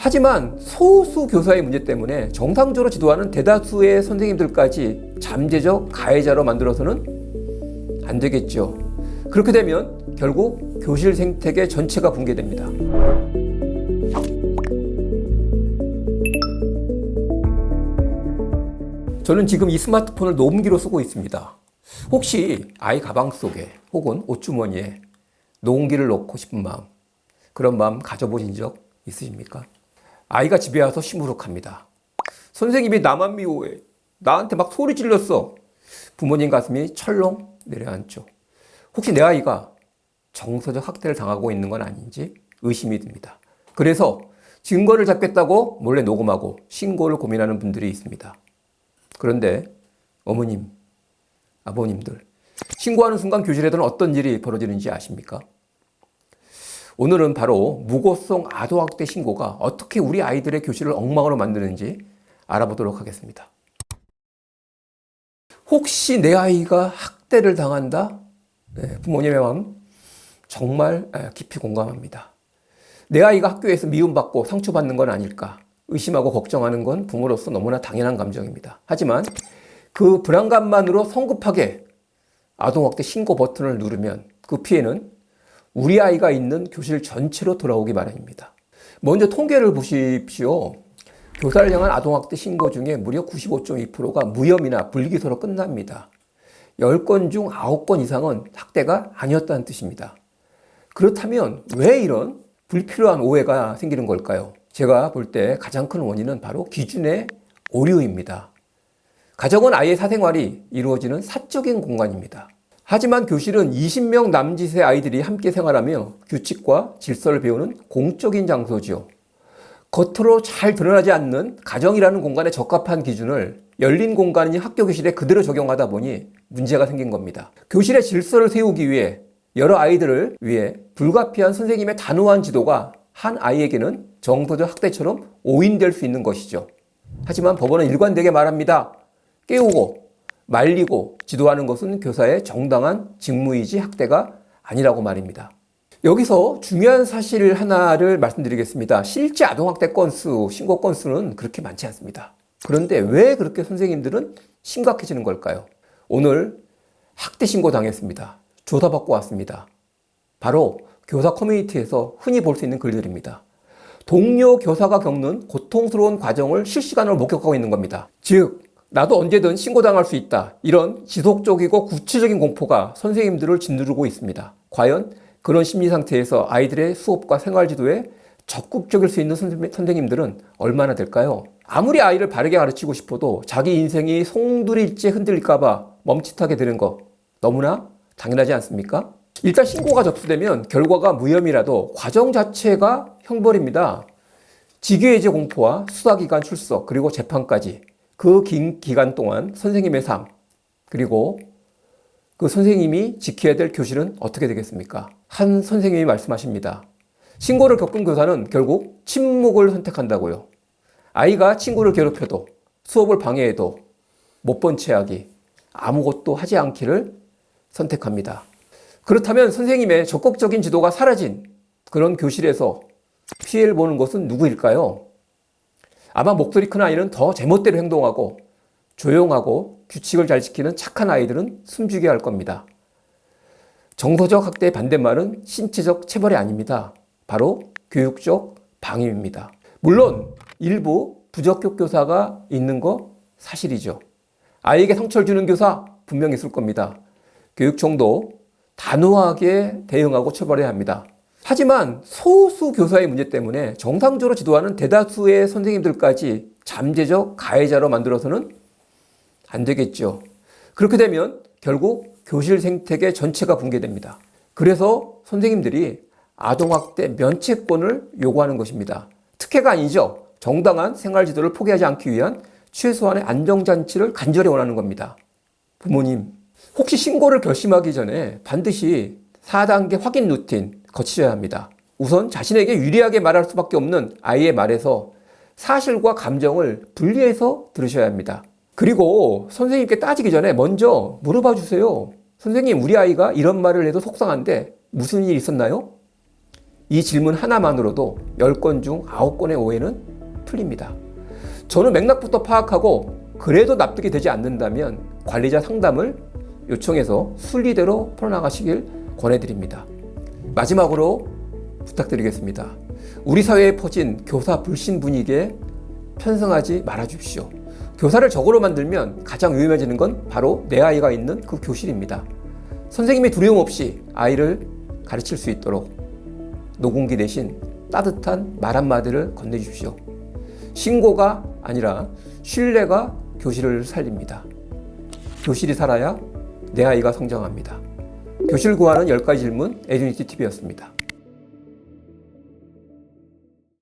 하지만 소수 교사의 문제 때문에 정상적으로 지도하는 대다수의 선생님들까지 잠재적 가해자로 만들어서는 안 되겠죠. 그렇게 되면 결국 교실 생태계 전체가 붕괴됩니다. 저는 지금 이 스마트폰을 녹음기로 쓰고 있습니다. 혹시 아이 가방 속에 혹은 옷주머니에 녹음기를 넣고 싶은 마음, 그런 마음 가져보신 적 있으십니까? 아이가 집에 와서 시무룩합니다. 선생님이 나만 미워해. 나한테 막 소리 질렀어. 부모님 가슴이 철렁 내려앉죠. 혹시 내 아이가 정서적 학대를 당하고 있는 건 아닌지 의심이 듭니다. 그래서 증거를 잡겠다고 몰래 녹음하고 신고를 고민하는 분들이 있습니다. 그런데 어머님, 아버님들, 신고하는 순간 교실에서는 어떤 일이 벌어지는지 아십니까? 오늘은 바로 무고성 아동학대 신고가 어떻게 우리 아이들의 교실을 엉망으로 만드는지 알아보도록 하겠습니다. 혹시 내 아이가 학대를 당한다? 네, 부모님의 마음 정말 깊이 공감합니다. 내 아이가 학교에서 미움받고 상처받는 건 아닐까? 의심하고 걱정하는 건 부모로서 너무나 당연한 감정입니다. 하지만 그 불안감만으로 성급하게 아동학대 신고 버튼을 누르면 그 피해는 우리 아이가 있는 교실 전체로 돌아오기 마련입니다. 먼저 통계를 보십시오. 교사를 향한 아동학대 신고 중에 무려 95.2%가 무혐의나 불기소로 끝납니다. 10건 중 9건 이상은 학대가 아니었다는 뜻입니다. 그렇다면 왜 이런 불필요한 오해가 생기는 걸까요? 제가 볼 때 가장 큰 원인은 바로 기준의 오류입니다. 가정은 아이의 사생활이 이루어지는 사적인 공간입니다. 하지만 교실은 20명 남짓의 아이들이 함께 생활하며 규칙과 질서를 배우는 공적인 장소지요. 겉으로 잘 드러나지 않는 가정이라는 공간에 적합한 기준을 열린 공간인 학교 교실에 그대로 적용하다 보니 문제가 생긴 겁니다. 교실의 질서를 세우기 위해 여러 아이들을 위해 불가피한 선생님의 단호한 지도가 한 아이에게는 정서적 학대처럼 오인될 수 있는 것이죠. 하지만 법원은 일관되게 말합니다. 깨우고 말리고 지도하는 것은 교사의 정당한 직무이지 학대가 아니라고 말입니다. 여기서 중요한 사실 하나를 말씀드리겠습니다. 실제 아동학대 건수, 신고 건수는 그렇게 많지 않습니다. 그런데 왜 그렇게 선생님들은 심각해지는 걸까요? 오늘 학대 신고 당했습니다. 조사받고 왔습니다. 바로 교사 커뮤니티에서 흔히 볼 수 있는 글들입니다. 동료 교사가 겪는 고통스러운 과정을 실시간으로 목격하고 있는 겁니다. 즉, 나도 언제든 신고당할 수 있다. 이런 지속적이고 구체적인 공포가 선생님들을 짓누르고 있습니다. 과연 그런 심리 상태에서 아이들의 수업과 생활 지도에 적극적일 수 있는 선생님들은 얼마나 될까요? 아무리 아이를 바르게 가르치고 싶어도 자기 인생이 송두리째 흔들릴까봐 멈칫하게 되는 거 너무나 당연하지 않습니까? 일단 신고가 접수되면 결과가 무혐의라도 과정 자체가 형벌입니다. 직위해제 공포와 수사기관 출석 그리고 재판까지 그 긴 기간 동안 선생님의 삶 그리고 그 선생님이 지켜야 될 교실은 어떻게 되겠습니까? 한 선생님이 말씀하십니다. 신고를 겪은 교사는 결국 침묵을 선택한다고요. 아이가 친구를 괴롭혀도 수업을 방해해도 못본 채하기 아무것도 하지 않기를 선택합니다. 그렇다면 선생님의 적극적인 지도가 사라진 그런 교실에서 피해를 보는 것은 누구일까요? 아마 목소리 큰 아이는 더 제멋대로 행동하고 조용하고 규칙을 잘 지키는 착한 아이들은 숨죽여 할 겁니다. 정서적 학대의 반대말은 신체적 체벌이 아닙니다. 바로 교육적 방임입니다. 물론 일부 부적격 교사가 있는 거 사실이죠. 아이에게 상처를 주는 교사 분명 있을 겁니다. 교육청도 단호하게 대응하고 처벌해야 합니다. 하지만 소수 교사의 문제 때문에 정상적으로 지도하는 대다수의 선생님들까지 잠재적 가해자로 만들어서는 안 되겠죠. 그렇게 되면 결국 교실 생태계 전체가 붕괴됩니다. 그래서 선생님들이 아동학대 면책권을 요구하는 것입니다. 특혜가 아니죠. 정당한 생활 지도를 포기하지 않기 위한 최소한의 안정장치를 간절히 원하는 겁니다. 부모님, 혹시 신고를 결심하기 전에 반드시 4단계 확인 루틴 거치셔야 합니다. 우선 자신에게 유리하게 말할 수밖에 없는 아이의 말에서 사실과 감정을 분리해서 들으셔야 합니다. 그리고 선생님께 따지기 전에 먼저 물어봐 주세요. 선생님, 우리 아이가 이런 말을 해도 속상한데 무슨 일이 있었나요? 이 질문 하나만으로도 10건 중 9건의 오해는 풀립니다. 저는 맥락부터 파악하고 그래도 납득이 되지 않는다면 관리자 상담을 요청해서 순리대로 풀어나가시길 권해드립니다. 마지막으로 부탁드리겠습니다. 우리 사회에 퍼진 교사 불신 분위기에 편승하지 말아 주십시오. 교사를 적으로 만들면 가장 위험해지는 건 바로 내 아이가 있는 그 교실입니다. 선생님이 두려움 없이 아이를 가르칠 수 있도록 노공기 대신 따뜻한 말 한마디를 건네주십시오. 신고가 아니라 신뢰가 교실을 살립니다. 교실이 살아야 내 아이가 성장합니다. 교실 구하는 10가지 질문 에듀니티 TV였습니다.